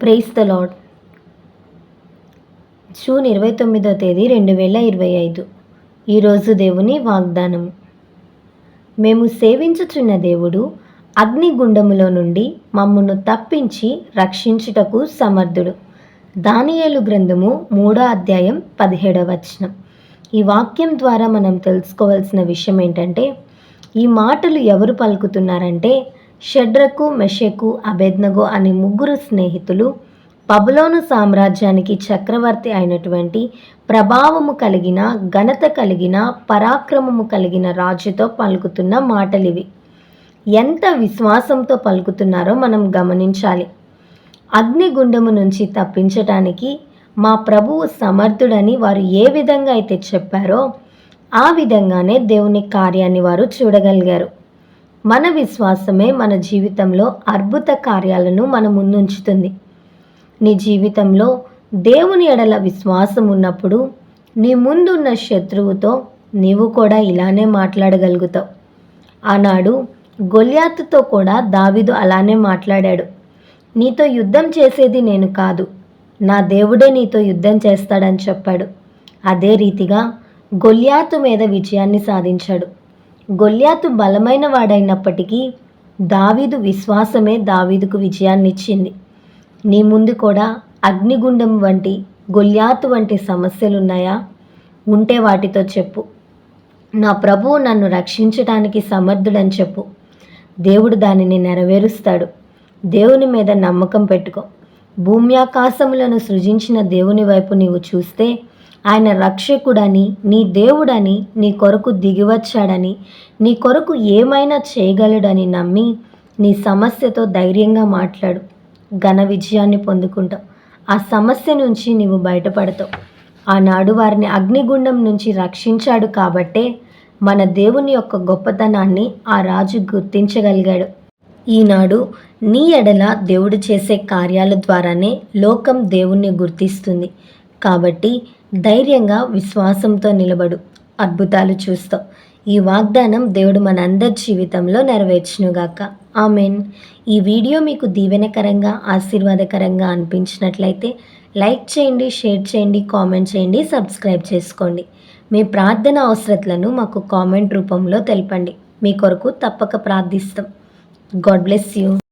Price the lord June ఇరవై తొమ్మిదో తేదీ రెండు వేల ఇరవై ఐదు. ఈరోజు దేవుని వాగ్దానము మేము సేవించుచున్న దేవుడు అగ్నిగుండములో నుండి మమ్మను తప్పించి రక్షించుటకు సమర్థుడు. దానియేలు గ్రంథము మూడో అధ్యాయం పదిహేడవ వచనం. ఈ వాక్యం ద్వారా మనం తెలుసుకోవాల్సిన విషయం ఏంటంటే ఈ మాటలు ఎవరు పలుకుతున్నారంటే షడ్రకు మెషకు అబెద్నగో అనే ముగ్గురు స్నేహితులు పబులోను సామ్రాజ్యానికి చక్రవర్తి అయినటువంటి ప్రభావము కలిగిన ఘనత కలిగిన పరాక్రమము కలిగిన రాజుతో పలుకుతున్న మాటలివి. ఎంత విశ్వాసంతో పలుకుతున్నారో మనం గమనించాలి. అగ్నిగుండము నుంచి తప్పించటానికి మా ప్రభువు సమర్థుడని వారు ఏ విధంగా అయితే చెప్పారో ఆ విధంగానే దేవుని కార్యాన్ని వారు చూడగలిగారు. మన విశ్వాసమే మన జీవితంలో అద్భుత కార్యాలను మన ముందుంచుతుంది. నీ జీవితంలో దేవుని ఎడల విశ్వాసం ఉన్నప్పుడు నీ ముందున్న శత్రువుతో నీవు కూడా ఇలానే మాట్లాడగలుగుతావు. ఆనాడు గొల్యాత్తుతో కూడా దావిదు అలానే మాట్లాడాడు. నీతో యుద్ధం చేసేది నేను కాదు. నా దేవుడే నీతో యుద్ధం చేస్తాడని చెప్పాడు. అదే రీతిగా గొల్యాతు మీద విజయాన్ని సాధించాడు. గొల్యాతు బలమైన వాడైనప్పటికీ దావీదు విశ్వాసమే దావీదుకు విజయాన్నిచ్చింది. నీ ముందు కూడా అగ్నిగుండం వంటి గొల్యాతు వంటి సమస్యలు ఉన్నాయా ఉంటే వాటితో చెప్పు. నా ప్రభువు నన్ను రక్షించటానికి సమర్థుడని చెప్పు. దేవుడు దానిని నెరవేరుస్తాడు. దేవుని మీద నమ్మకం పెట్టుకో. భూమ్యాకాశములను సృజించిన దేవుని వైపు నీవు చూస్తే ఆయన రక్షకుడని నీ దేవుడని నీ కొరకు దిగివచ్చాడని నీ కొరకు ఏమైనా చేయగలడని నమ్మి నీ సమస్యతో ధైర్యంగా మాట్లాడు. ఘన విజయాన్ని పొందుకుంటావు. ఆ సమస్య నుంచి నీవు బయటపడతావు. ఆనాడు వారిని అగ్నిగుండం నుంచి రక్షించాడు కాబట్టే మన దేవుని యొక్క గొప్పతనాన్ని ఆ రాజు గుర్తించగలిగాడు. ఈనాడు నీ ఎడల దేవుడు చేసే కార్యాల ద్వారానే లోకం దేవుణ్ణి గుర్తిస్తుంది. కాబట్టి ధైర్యంగా విశ్వాసంతో నిలబడు. అద్భుతాలు చూస్తావు. ఈ వాగ్దానం దేవుడు మనందరి జీవితంలో నెరవేర్చునుగాక. ఆమెన్. ఈ వీడియో మీకు దీవెనకరంగా ఆశీర్వాదకరంగా అనిపించినట్లయితే లైక్ చేయండి షేర్ చేయండి కామెంట్ చేయండి సబ్స్క్రైబ్ చేసుకోండి. మీ ప్రార్థన అవసరతలను మాకు కామెంట్ రూపంలో తెలపండి. మీ కొరకు తప్పక ప్రార్థిస్తాం. God bless you.